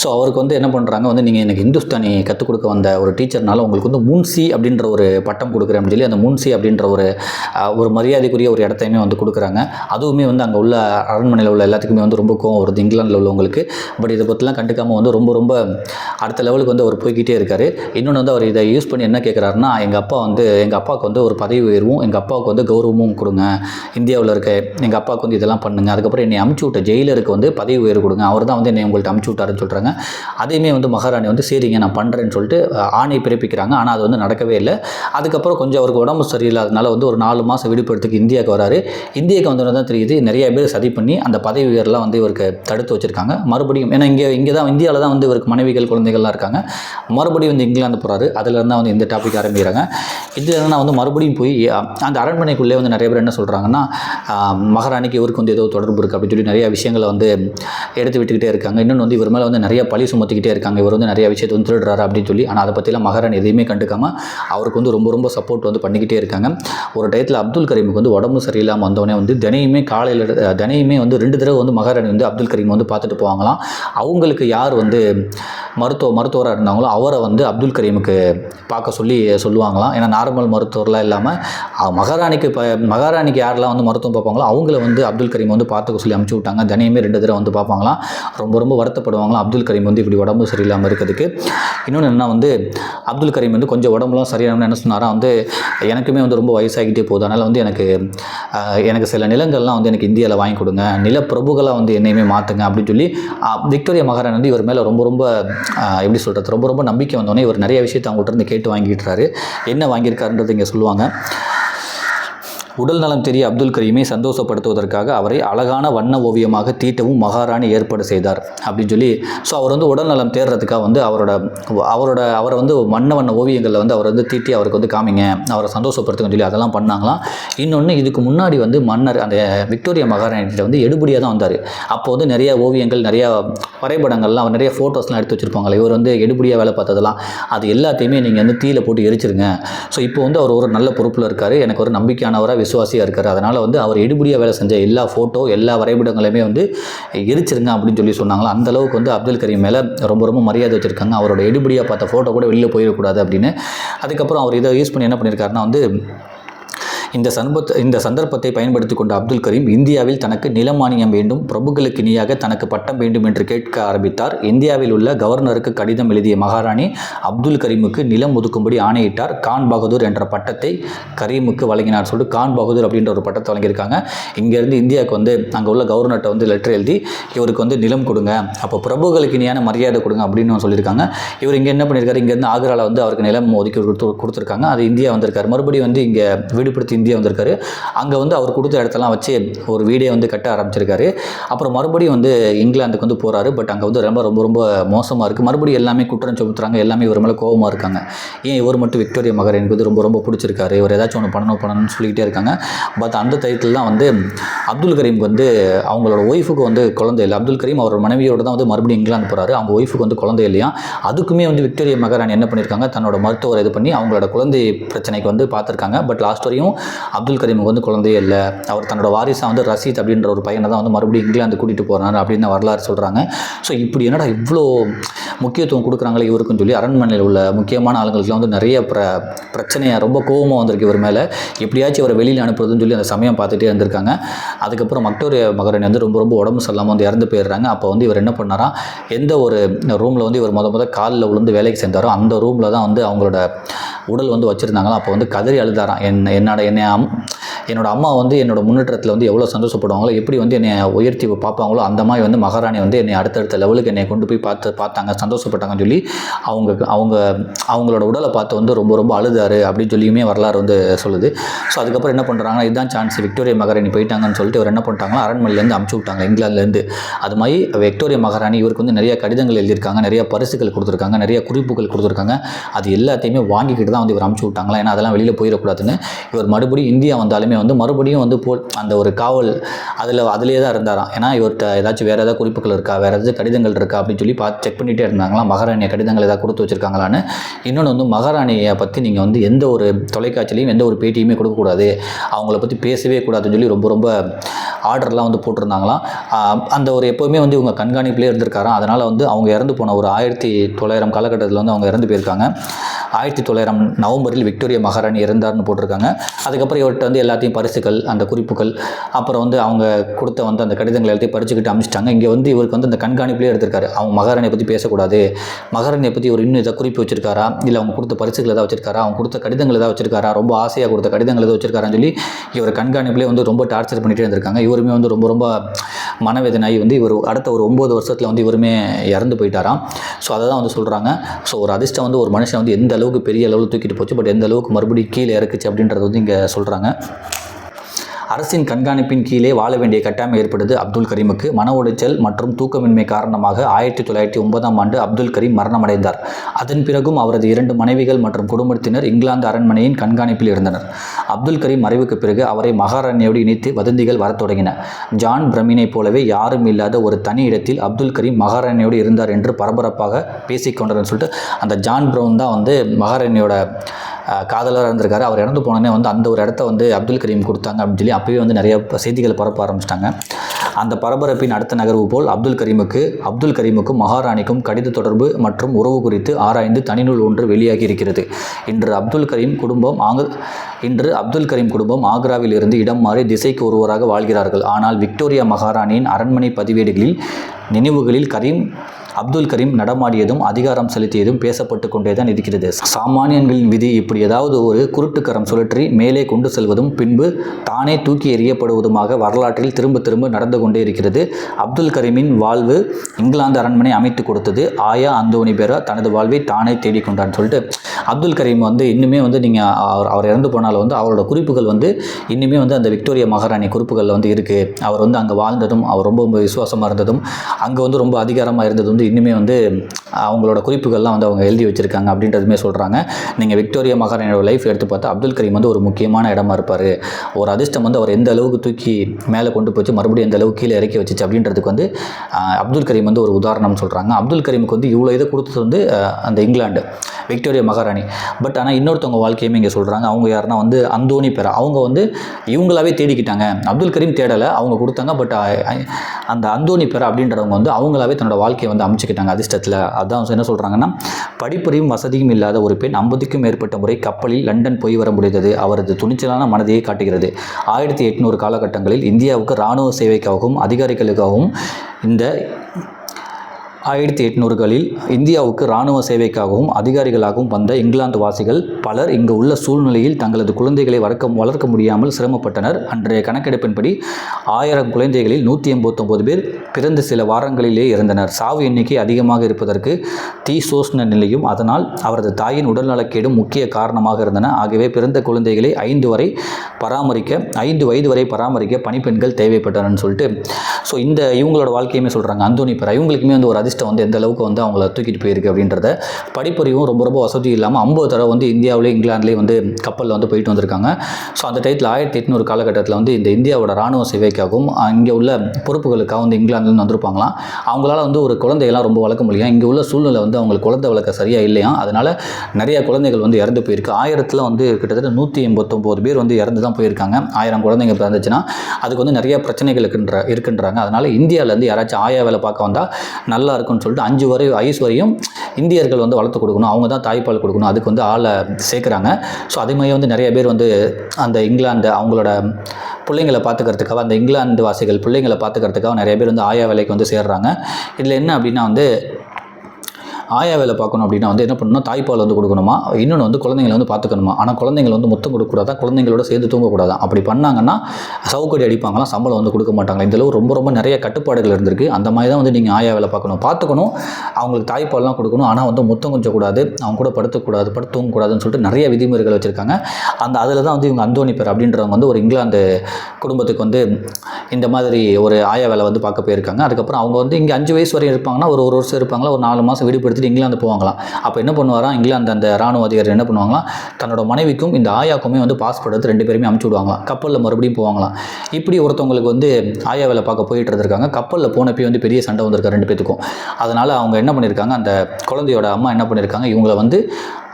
ஸோ அவருக்கு வந்து என்ன பண்ணுறாங்க வந்து நீங்கள் எனக்கு இந்துஸ்தானி கற்றுக் கொடுக்க வந்த ஒரு டீச்சர்னால உங்களுக்கு வந்து முன்சி அப்படின்ற ஒரு பட்டம் கொடுக்குறேன் அப்படின்னு சொல்லி அந்த முன்சி அப்படின்ற ஒரு ஒரு மரியாதைக்குரிய ஒரு இடத்தையுமே வந்து கொடுக்குறாங்க. அதுவுமே வந்து அங்கே உள்ள அரண்மனையில் உள்ள எல்லாத்துக்குமே வந்து ரொம்ப கோவம் வருது. இங்கிலாந்தில் உள்ளவங்களுக்கு பட் இதை பற்றிலாம் கண்டுக்காமல் வந்து ரொம்ப ரொம்ப அடுத்த லெவலுக்கு வந்து அவர் போய்கிட்டே இருக்கார். இன்னொன்று வந்து அவர் இதை யூஸ் பண்ணி என்ன கேட்குறாருன்னா எங்கள் அப்பா வந்து எங்கள் அப்பாவுக்கு வந்து ஒரு பதவி உயர்வும் எங்கள் அப்பாவுக்கு வந்து கௌரவமும் கொடுங்க. இந்தியாவில் இருக்க எங்கள் அப்பாவுக்கு வந்து இதெல்லாம் பண்ணுங்க. அதுக்கப்புறம் என்னை அமுச்சு விட்ட ஜெயிலருக்கு வந்து பதவி உயர்வு கொடுங்க. அவர் தான் வந்து என்னை உங்கள்கிட்ட அமுச்சு விட்டாருன்னு சொல்கிறாங்க அதையுமே வந்து மகாராணி வந்து சரிங்க நான் பண்ணுறேன்னு சொல்லிட்டு ஆணை பிறப்பிக்கிறாங்க. ஆனால் அது வந்து நடக்கவே இல்லை. அதுக்கப்புறம் கொஞ்சம் அவருக்கு உடம்பு சரியில்லாதனால வந்து ஒரு நாலு மாதம் விடுப்பெடுத்துக்கு இந்தியாவுக்கு வராரு. இந்தியாவுக்கு வந்தோடனே தான் தெரியுது நிறைய பேர் சதி பண்ணி அந்த பதவி உயர்லாம் வந்து இவருக்கு தடுத்து வச்சுருக்காங்க. மறுபடியும் ஏன்னா இங்கே இங்கே தான் இந்தியாவில் தான் வந்து இவருக்கு மனைவிகள் குழந்தைகள்லாம் இருக்காங்க. மறுபடியும் வந்து இங்கிலாந்து போகிறாரு அதில் தான் வந்து இந்த டாபிக் ஆரம்பிக்கிறாங்க. இதுலேருந்து நான் வந்து மறுபடியும் போய் அந்த அரண்மனைக்குள்ளே வந்து நிறைய பேர் என்ன சொல்கிறாங்கன்னா மகாராணிக்கு இவருக்கு வந்து ஏதோ தொடர்பு இருக்குது அப்படின்னு சொல்லி நிறைய விஷயங்களை வந்து எடுத்து விட்டுக்கிட்டே இருக்காங்க. இன்னொன்று வந்து இவர் மேலே வந்து நிறைய பழி சுமத்திக்கிட்டே இருக்காங்க. இவர் வந்து நிறைய விஷயத்தை வந்து திருடுறாரு அப்படின்னு சொல்லி. ஆனால் அதை பற்றிலாம் மகாராணி எதையுமே கண்டுக்காம அவருக்கு வந்து ரொம்ப ரொம்ப சப்போர்ட் வந்து பண்ணிக்கிட்டே இருக்காங்க. ஒரு டயத்தில் அப்துல் கரீமுக்கு வந்து உடம்பு சரியில்லாமல் வந்தவொடனே வந்து தினையுமே காலையில் தினையுமே வந்து ரெண்டு தடவை வந்து மகாராணி வந்து அப்துல் கரீம் வந்து பார்த்துட்டு போவாங்களாம். அவங்களுக்கு யார் வந்து மருத்துவ மருத்துவராக இருந்தாங்களோ அவரை வந்து அப்துல் கரீமுக்கு பார்க்க சொல்லி சொல்லுவாங்களாம். ஏன்னா நார்மல் மருத்துவர்லாம் இல்லாமல் மகாராணிக்கு இப்போ மகாராணிக்கு யாரெல்லாம் வந்து மருத்துவம் பார்ப்பாங்களோ அவங்கள வந்து அப்துல் கரீம் வந்து பார்த்துக்க சொல்லி அமுச்சு விட்டாங்க. தினையுமே ரெண்டு தடவை வந்து பார்ப்பாங்களாம். ரொம்ப ரொம்ப வருத்த வருத்தப்படுவாங்களா அப்துல் கரீம் வந்து இப்படி உடம்பு சரியில்லாமல் இருக்கிறதுக்கு. இன்னொன்று என்ன வந்து அப்துல் கரீம் வந்து கொஞ்சம் உடம்புலாம் சரியான என்ன சொன்னாரா வந்து எனக்குமே வந்து ரொம்ப வயசாகிட்டே போகுது. அதனால் வந்து எனக்கு எனக்கு சில நிலங்கள்லாம் வந்து எனக்கு இந்தியாவில் வாங்கி கொடுங்க. நிலப்பிரபுகளாக வந்து என்னையுமே மாற்றுங்க அப்படின்னு சொல்லி விக்டோரியா மகாராணி வந்து இவர் மேலே ரொம்ப ரொம்ப எப்படி சொல்கிறது ரொம்ப ரொம்ப நம்பிக்கை வந்தோடனே இவர் நிறைய விஷயத்தை அவங்கள்ட்ட இருந்து கேட்டு வாங்கிட்டுறாரு என்ன வாங்கியிருக்காருன்றது இங்கே சொல்லுவாங்க. உடல் நலம் தெரிய அப்துல் கரீமை சந்தோஷப்படுத்துவதற்காக அவரை அழகான வண்ண ஓவியமாக தீட்டவும் மகாராணி ஏற்பாடு செய்தார் அப்படின்னு சொல்லி ஸோ அவர் வந்து உடல் நலம் தேடுறதுக்காக வந்து அவரோட அவரோட அவரை வந்து வண்ண வண்ண ஓவியங்களில் வந்து அவர் வந்து தீட்டி அவருக்கு வந்து காமிங்க அவரை சந்தோஷப்படுத்துங்கன்னு சொல்லி அதெல்லாம் பண்ணாங்களாம். இன்னொன்று இதுக்கு முன்னாடி வந்து மன்னர் அந்த விக்டோரியா மகாராணிகிட்ட வந்து எடுபடியாக தான் வந்தார். அப்போ வந்து நிறைய ஓவியங்கள் நிறைய வரைபடங்கள்லாம் அவர் நிறைய ஃபோட்டோஸ்லாம் எடுத்து வச்சுருப்பாங்களே இவர் வந்து எடுபடியாக வேலை பார்த்ததெல்லாம் அது எல்லாத்தையுமே நீங்கள் வந்து தீயில போட்டு எரிச்சிருங்க. ஸோ இப்போ வந்து அவர் ஒரு நல்ல பொறுப்பில் இருக்கார் எனக்கு ஒரு நம்பிக்கையானவராக விசுவாசியாக இருக்கார். அதனால் வந்து அவர் எடுபடியாக வேலை செஞ்ச எல்லா ஃபோட்டோ எல்லா வரைபடங்களையுமே வந்து எரிச்சிருங்க அப்படின்னு சொல்லி சொன்னாங்களா அந்த அளவுக்கு வந்து அப்துல் கரீம் மேலே ரொம்ப ரொம்ப மரியாதை வச்சுருக்காங்க. அவரோட எடுபடியாக பார்த்த ஃபோட்டோ கூட வெளியில் போயிடக்கூடாது அப்படின்னு. அதுக்கப்புறம் அவர் இதை யூஸ் பண்ணி என்ன பண்ணியிருக்காருன்னா வந்து இந்த சந்தர்ப்பத்தை இந்த சந்தர்ப்பத்தை பயன்படுத்தி கொண்ட அப்துல் கரீம் இந்தியாவில் தனக்கு நிலமானியம் வேண்டும் பிரபுக்களுக்கு இணையாக தனக்கு பட்டம் வேண்டும் என்று கேட்க ஆரம்பித்தார். இந்தியாவில் உள்ள கவர்னருக்கு கடிதம் எழுதிய மகாராணி அப்துல் கரீமுக்கு நிலம் ஒதுக்கும்படி ஆணையிட்டார். கான் பகதூர் என்ற பட்டத்தை கரீமுக்கு வழங்கினார். சொல்லிட்டு கான் பகதூர் அப்படின்ற ஒரு பட்டத்தை வழங்கியிருக்காங்க. இங்கேருந்து இந்தியாவுக்கு வந்து அங்கே உள்ள கவர்னர்கிட்ட வந்து லெட்டர் எழுதி இவருக்கு வந்து நிலம் கொடுங்க. அப்போ பிரபுக்களுக்கு இணையான மரியாதை கொடுங்க அப்படின்னு சொல்லியிருக்காங்க. இவர் இங்கே என்ன பண்ணியிருக்காரு? இங்கேருந்து ஆக்ராவில் வந்து அவருக்கு நிலம் ஒதுக்கி கொடுத்து கொடுத்துருக்காங்க. அது இந்தியா வந்திருக்காரு. மறுபடியும் வந்து இங்கே வீடுபடுத்தி இந்தியா வந்திருக்காரு. அங்கே வந்து அவர் கொடுத்த இடத்தெல்லாம் வச்சு ஒரு வீடியோ வந்து கட்ட ஆரம்பிச்சிருக்காரு. அப்புறம் மறுபடியும் வந்து இங்கிலாந்துக்கு வந்து போகிறாரு பட் அங்கே வந்து ரொம்ப ரொம்ப ரொம்ப மோசமாக இருக்குது மறுபடியும் எல்லாமே குற்றம் சுமத்துறாங்க. எல்லாமே இவர் மேலே கோபமாக இருக்காங்க. ஏன் இவர் மட்டும் விக்டோரியா மகர் எனக்கு வந்து ரொம்ப ரொம்ப பிடிச்சிருக்காரு. இவர் ஏதாச்சும் ஒன்று பண்ணணும் பண்ணணும்னு சொல்லிக்கிட்டே இருக்காங்க. பட் அந்த டைத்தில் தான் வந்து அப்துல் கரீமுக்கு வந்து அவங்களோட ஒய்ஃபுக்கு வந்து குழந்தை இல்லை. அப்துல் கரீம் அவர் மனைவியோட தான் வந்து மறுபடியும் இங்கிலாந்து போகிறாரு அவங்க ஒய்ஃபுக்கு வந்து குழந்தை இல்லையா? அதுக்குமே வந்து விக்டோரியா மகாராணி என்ன பண்ணியிருக்காங்க தன்னோட மருத்துவரை இது பண்ணி அவங்களோட குழந்தை பிரச்சனைக்கு வந்து பார்த்துருக்காங்க. பட் லாஸ்ட் வரையும் அப்துல் கரீமுக்கு வந்து குழந்தையே இல்லை. அவர் தன்னோட வாரிசாக வந்து ரசீத் அப்படின்ற ஒரு பையனை தான் வந்து மறுபடியும் இங்கிலாந்து கூட்டிகிட்டு போகிறாரு அப்படின்னு வரலாறு சொல்கிறாங்க ஸோ இப்படி என்னடா இவ்வளோ முக்கியத்துவம் கொடுக்குறாங்களே இவருக்குன்னு சொல்லி அரண்மனையில் உள்ள முக்கியமான ஆளுங்களுக்குலாம் வந்து நிறைய பிர பிரச்சனையாக ரொம்ப கோபமாக வந்திருக்கு இவர் மேலே. எப்படியாச்சும் இவரை வெளியில் அனுப்புறதுன்னு சொல்லி அந்த சமயம் பார்த்துட்டே இருந்திருக்காங்க. அதுக்கப்புறம் மக்டோரிய மகரணி வந்து ரொம்ப ரொம்ப உடம்பு சரியில்லாமல் வந்து இறந்து போயிடுறாங்க. அப்போ வந்து இவர் என்ன பண்ணாராம் எந்த ஒரு ரூமில் வந்து இவர் முத முத காலில் விழுந்து வேலைக்கு சேர்ந்தாரோ அந்த ரூமில் தான் வந்து அவங்களோட உடல் வந்து வச்சுருந்தாங்களோ. அப்போ வந்து கதறி அழுதாராம். என் என்னோட என்னை പരിണാമം என்னோட அம்மா வந்து என்னோட முன்னேற்றத்தில் வந்து எவ்வளோ சந்தோஷப்படுவாங்களோ எப்படி வந்து என்னை உயர்த்தி பார்ப்பாங்களோ அந்த மாதிரி வந்து மகாராணி வந்து என்னை அடுத்தடுத்த லெவலுக்கு என்னை கொண்டு போய் பார்த்து பார்த்தாங்க சந்தோஷப்பட்டாங்கன்னு சொல்லி அவங்க அவங்க அவங்களோட உடலை பார்த்து வந்து ரொம்ப ரொம்ப அழுதாரு அப்படின்னு சொல்லியுமே வரலாறு வந்து சொல்லுது. ஸோ அதுக்கப்புறம் என்ன பண்ணுறாங்கன்னா இதுதான் சான்ஸ் விக்டோரியா மகாராணி போயிட்டாங்கன்னு சொல்லிட்டு அவர் என்ன பண்ணிட்டாங்கன்னா அரண்மனையிலேருந்து அமுச்சு விட்டாங்க இங்கிலாந்துலேருந்து அது மாதிரி விக்டோரியா மகாராணி இவருக்கு வந்து நிறைய கடிதங்கள் எழுதியிருக்காங்க நிறைய பரிசுகள் கொடுத்துருக்காங்க நிறைய குறிப்புகள் கொடுத்துருக்காங்க. அது எல்லாத்தையுமே வாங்கிக்கிட்டு தான் வந்து இவர் அமுச்சு விட்டாங்களா? ஏன்னா அதெல்லாம் வெளியில் போயிடக்கூடாதுன்னு இவர் மறுபடியும் இந்தியா வந்தாலுமே வந்து மறுபடியும் வந்து போல் அந்த ஒரு காவல் அதில் அதிலே தான் இருந்தாராம். ஏன்னா இவர்கிட்ட ஏதாச்சும் வேறு ஏதாவது குறிப்புகள் இருக்கா? வேறு ஏதாச்சும் கடிதங்கள் இருக்கா? அப்படின்னு சொல்லி பார்த்து செக் பண்ணிகிட்டே இருந்தாங்களாம். மகாராணியை கடிதங்கள் ஏதாவது கொடுத்து வச்சிருக்காங்களான்னு. இன்னொன்று வந்து மகாராணியை பற்றி நீங்கள் வந்து எந்த ஒரு தொலைக்காட்சியிலையும் எந்த ஒரு பேட்டியுமே கொடுக்கக்கூடாது அவங்கள பற்றி பேசவே கூடாதுன்னு சொல்லி ரொம்ப ரொம்ப ஆர்டர்லாம் வந்து போட்டிருந்தாங்களாம். அந்த ஒரு எப்போவுமே வந்து இவங்க கண்காணிப்பிலே இருந்திருக்காராம். அதனால் வந்து அவங்க இறந்து போன ஒரு ஆயிரத்தி தொள்ளாயிரம் காலகட்டத்தில் வந்து அவங்க இறந்து போயிருக்காங்க. ஆயிரத்தி தொள்ளாயிரம் நவம்பரில் விக்டோரியா மகாராணி இறந்தார்னு போட்டிருக்காங்க. அதுக்கப்புறம் இவர்கிட்ட வந்து எல்லாத்தையும் பரிசுகள் அந்த குறிப்புகள் அப்புறம் வந்து அவங்க கொடுத்த வந்து அந்த கடிதங்கள் எல்லாத்தையும் படிச்சுக்கிட்டு அனுப்பிச்சிட்டாங்க இங்கே வந்து இவருக்கு வந்து அந்த கண்காணிப்பிலே எடுத்திருக்காரு. அவங்க மகாராணியை பற்றி பேசக்கூடாது. மகாராணியை பற்றி ஒரு இன்னும் இதை குறிப்பு வச்சிருக்காரா? இல்லை அவங்க கொடுத்த பரிசுகள் ஏதாவது வச்சிருக்காரா? அவங்க கொடுத்த கடிதங்கள் ஏதாவது வச்சிருக்காரா? ரொம்ப ஆசையாக கொடுத்த கடிதங்கள் ஏதாவது வச்சிருக்காரான்னு சொல்லி இவர் கண்காணிப்புலேயே வந்து ரொம்ப டார்ச்சர் பண்ணிகிட்டே இருந்திருக்காங்க. இவருமே வந்து ரொம்ப ரொம்ப மனவேதனாகி வந்து இவர் அடுத்த ஒரு ஒம்பது வருஷத்தில் வந்து இவருமே இறந்து போயிட்டாராம். ஸோ அதை தான் வந்து சொல்கிறாங்க ஸோ ஒரு அதிர்ஷ்டம் வந்து ஒரு மனுஷன் வந்து எந்த அளவுக்கு பெரிய அளவில் தூக்கிட்டு போச்சு பட் எந்த அளவுக்கு மறுபடியும் கீழே இறக்குச்சு அப்படின்றது வந்து இங்கே சொல்கிறாங்க அரசின் கண்காணிப்பின் கீழே வாழ வேண்டிய கட்டாயம் ஏற்பட்டது. அப்துல் கரீமுக்கு மன உளைச்சல் மற்றும் தூக்கமின்மை காரணமாக ஆயிரத்தி தொள்ளாயிரத்தி ஒன்பதாம் ஆண்டு அப்துல் கரீம் மரணமடைந்தார். அதன் பிறகும் அவரது இரண்டு மனைவிகள் மற்றும் குடும்பத்தினர் இங்கிலாந்து அரண்மனையின் கண்காணிப்பில் இருந்தனர். அப்துல் கரீம் மறைவுக்கு பிறகு அவரை மகாராணியோடு இணைத்து வதந்திகள் வரத் தொடங்கின. ஜான் பிரமினை போலவே யாரும் இல்லாத ஒரு தனி இடத்தில் அப்துல் கரீம் மகாராணியோடு இருந்தார் என்று பரபரப்பாக பேசிக்கொண்டனர் சொல்லிட்டு அந்த ஜான் பிரவுன் தான் வந்து மகாராணியோட காதலராக இருந்திருக்காரு. அவர் இறந்து போனோடனே வந்து அந்த ஒரு இடத்த வந்து அப்துல் கரீம் கொடுத்தாங்க அப்படின்னு சொல்லி அப்போயே வந்து நிறைய செய்திகளை பரப்ப ஆரம்பிச்சிட்டாங்க. அந்த பரபரப்பின் அடுத்த நகர்வு போல் அப்துல் கரீமுக்கு அப்துல் கரீமுக்கும் மகாராணிக்கும் கடித தொடர்பு மற்றும் உறவு குறித்து ஆராய்ந்து தனிநூல் ஒன்று வெளியாகி இருக்கிறது. இன்று அப்துல் கரீம் குடும்பம் ஆங் இன்று அப்துல் கரீம் குடும்பம் ஆக்ராவில் இருந்து இடம் மாறி திசைக்கு ஒருவராக வாழ்கிறார்கள். ஆனால் விக்டோரியா மகாராணியின் அரண்மனை பதிவேடுகளில் நினைவுகளில் கரீம் அப்துல் கரீம் நடமாடியதும் அதிகாரம் செலுத்தியதும் பேசப்பட்டு கொண்டே தான் இருக்கிறது. சாமானியன்களின் விதி இப்படி ஏதாவது ஒரு குருட்டுக்கரம் சுழற்றி மேலே கொண்டு செல்வதும் பின்பு தானே தூக்கி எறியப்படுவதுமாக வரலாற்றில் திரும்ப திரும்ப நடந்து கொண்டே இருக்கிறது. அப்துல் கரீமின் வாழ்வு இங்கிலாந்து அரண்மனை அமைத்து கொடுத்தது. ஆயா அந்தோனி பேரா தனது வாழ்வை தானே தேடிக்கொண்டான்னு சொல்லிட்டு அப்துல் கரீம் வந்து இன்னுமே வந்து நீங்கள் அவர் அவர் இறந்து போனாலும் வந்து அவரோட குறிப்புகள் வந்து இன்னுமே வந்து அந்த விக்டோரியா மகாராணி குறிப்புகளில் வந்து இருக்குது அவர் வந்து அங்கே வாழ்ந்ததும் அவர் ரொம்ப ரொம்ப விசுவாசமாக இருந்ததும் அங்கே வந்து ரொம்ப அதிகாரமாக இருந்தது வந்து இன்னுமே வந்து அவங்களோட குறிப்புகள்லாம் வந்து அவங்க எழுதி வச்சுருக்காங்க அப்படின்றதுமே சொல்கிறாங்க நீங்கள் விக்டோரியா மகாராணியோட லைஃப் எடுத்து பார்த்தா அப்துல் கரீம் வந்து ஒரு முக்கியமான இடமா இருப்பார். ஒரு அதிர்ஷ்டம் வந்து அவர் எந்த அளவுக்கு தூக்கி மேலே கொண்டு போச்சு மறுபடியும் எந்த அளவுக்கு கீழே இறக்கி வச்சுச்சு அப்படின்றதுக்கு வந்து அப்துல் கரீம் வந்து ஒரு உதாரணம் சொல்கிறாங்க அப்துல் கரீமுக்கு வந்து இவ்வளோ இதை கொடுத்தது வந்து அந்த இங்கிலாந்து விக்டோரியா மகாராணி. பட் ஆனால் இன்னொருத்தவங்க வாழ்க்கையுமே இங்கே சொல்கிறாங்க அவங்க யாருன்னா வந்து அந்தோனி பெற அவங்க வந்து இவங்களாவே தேடிக்கிட்டாங்க. அப்துல் கரீம் தேடலை அவங்க கொடுத்தாங்க. பட் அந்த அந்தோனி பெற அப்படின்றவங்க வந்து அவங்களாவே தன்னோட வாழ்க்கையை வந்து அமைச்சுக்கிட்டாங்க அதிர்ஷ்டத்தில். அதான் என்ன சொல்கிறாங்கன்னா படிப்பறிவும் வசதியும் இல்லாத ஒரு பெண் ஐம்பதுக்கும் மேற்பட்ட முறை கப்பலில் லண்டன் போய் வர முடிந்தது. அவரது துணிச்சலான மனதையே காட்டுகிறது. ஆயிரத்தி எட்நூறு காலகட்டங்களில் இந்தியாவுக்கு இராணுவ சேவைக்காகவும் அதிகாரிகளுக்காகவும் இந்த ஆயிரத்தி எட்நூறுகளில் இந்தியாவுக்கு இராணுவ சேவைக்காகவும் அதிகாரிகளாகவும் வந்த இங்கிலாந்து வாசிகள் பலர் இங்கு உள்ள சூழ்நிலையில் தங்களது குழந்தைகளை வளர்க்க வளர்க்க முடியாமல் சிரமப்பட்டனர். அன்றைய கணக்கெடுப்பின்படி ஆயிரம் குழந்தைகளில் நூற்றி எண்பத்தொம்போது பேர் பிறந்த சில வாரங்களிலே இறந்தனர். சாவு எண்ணிக்கை அதிகமாக இருப்பதற்கு தீசோஷ்ண நிலையும் அதனால் அவரது தாயின் உடல்நலக்கேடும் முக்கிய காரணமாக இருந்தன. ஆகவே பிறந்த குழந்தைகளை ஐந்து வரை பராமரிக்க ஐந்து வயது வரை பராமரிக்க பணிப்பெண்கள் தேவைப்பட்டனர்னு சொல்லிட்டு ஸோ இந்த இவங்களோட வாழ்க்கையுமே சொல்கிறாங்க அந்தோனி பெற இவங்களுக்குமே வந்து ஒரு அதிர்ஷ்டம் வந்து எந்த அளவுக்கு வந்து அவங்கள தூக்கிட்டு போயிருக்கு அப்படின்றத படிப்பறிவும் ரொம்ப ரொம்ப வசதி இல்லாமல் ஐம்பது தடவை வந்து இந்தியாவிலே இங்கிலாந்துலேயே வந்து கப்பலில் வந்து போயிட்டு வந்திருக்காங்க. ஸோ அந்த டயத்தில் ஆயிரத்தி எட்நூறு காலகட்டத்தில் வந்து இந்த இந்தியாவோட ராணுவ சேவைக்காகவும் இங்கே உள்ள பொறுப்புகளுக்காக வந்து இங்கிலாந்துலேருந்து வந்திருப்பாங்களாம். அவங்களால வந்து ஒரு குழந்தையெல்லாம் ரொம்ப வளர்க்க முடியும் இங்கே உள்ள சூழ்நிலை வந்து அவங்களுக்கு குழந்தை வளர்க்க சரியாக இல்லையா? அதனால் நிறைய குழந்தைகள் வந்து இறந்து போயிருக்கு. ஆயிரத்தில் வந்து கிட்டத்தட்ட நூற்றி எண்பத்தொம்போது பேர் வந்து இறந்து தான் போயிருக்காங்க. ஆயிரம் குழந்தைங்க பிறந்துச்சுன்னா அதுக்கு வந்து நிறைய பிரச்சனைகள் இருக்குன்ற இருக்குன்றாங்க. அதனால் இந்தியாவிலேருந்து யாராச்சும் ஆயா வேலை பார்க்க வந்தால் நல்லா இருக்கும்னு சொல்லிட்டு அஞ்சு வரை வயசு வரையும் இந்தியர்கள் வந்து வளர்த்து கொடுக்கணும். அவங்க தான் தாய்ப்பால் கொடுக்கணும். அதுக்கு வந்து ஆளை சேர்க்குறாங்க. ஸோ அதே மாதிரி வந்து நிறைய பேர் வந்து அந்த இங்கிலாந்து அவங்களோட பிள்ளைங்களை பார்த்துக்கிறதுக்காக அந்த இங்கிலாந்து வாசிகள் பிள்ளைங்களை பார்த்துக்கிறதுக்காக நிறைய பேர் வந்து ஆயா வேலைக்கு வந்து சேர்றாங்க. இதில் என்ன அப்படின்னா வந்து ஆயா வேலை பார்க்கணும் அப்படின்னா வந்து என்ன பண்ணணும் தாய்ப்பால் வந்து கொடுக்கணுமா? இன்னொன்று வந்து குழந்தைங்களை வந்து பார்த்துக்கணுமா? ஆனால் குழந்தைங்களை வந்து முத்தம் கொடுக்கக்கூடாதா? குழந்தைங்களோட சேர்ந்து தூங்கக்கூடாது? அப்படி பண்ணாங்கன்னா சவுக்கடி அடிப்பாங்களாம் சம்பளம் வந்து கொடுக்க மாட்டாங்க. இதில் ரொம்ப ரொம்ப நிறைய கட்டுப்பாடுகள் இருந்திருக்கு. அந்த மாதிரி தான் வந்து நீங்கள் ஆயா வேலை பார்க்கணும். பார்த்துக்கணும். அவங்களுக்கு தாய்ப்பால்லாம் கொடுக்கணும். ஆனால் வந்து முத்தம் கொஞ்சம் கூடாது அவங்க கூட படுத்தக்கூடாது படுத்து தூங்கக்கூடாதுன்னு சொல்லிட்டு நிறைய விதிமுறைகள் வச்சுருக்காங்க. அந்த அதில் தான் வந்து இவங்க அந்தோனி பேர் அப்படின்றவங்க வந்து ஒரு இங்கிலாந்து குடும்பத்துக்கு வந்து இந்த மாதிரி ஒரு ஆயா வேலை வந்து பார்க்க போயிருக்காங்க. அதுக்கப்புறம் அவங்க வந்து இங்கே அஞ்சு வயசு வரையும் இருப்பாங்கன்னா ஒரு ஒரு வருஷம் இருப்பாங்களா? ஒரு நாலு மாதம் எடுத்துகிட்டு இங்கிலாந்து போவாங்களாம். அப்போ என்ன பண்ணுவாராம்? இங்கிலாந்து அந்த ராணுவ அதிகாரி என்ன பண்ணுவாங்களாம்? தன்னோட மனைவிக்கும் இந்த ஆயாக்குமே வந்து பாஸ்போர்ட் எடுத்து ரெண்டு பேருமே அமுச்சு விடுவாங்களாம். கப்பலில் மறுபடியும் போவாங்களாம். இப்படி ஒருத்தவங்களுக்கு வந்து ஆயா வேலை பார்க்க போயிட்டு இருந்திருக்காங்க. கப்பலில் போனப்பே வந்து பெரிய சண்டை வந்திருக்காரு ரெண்டு பேத்துக்கும். அதனால் அவங்க என்ன பண்ணியிருக்காங்க அந்த குழந்தையோட அம்மா என்ன பண்ணியிருக்காங்க இவங்களை வந்து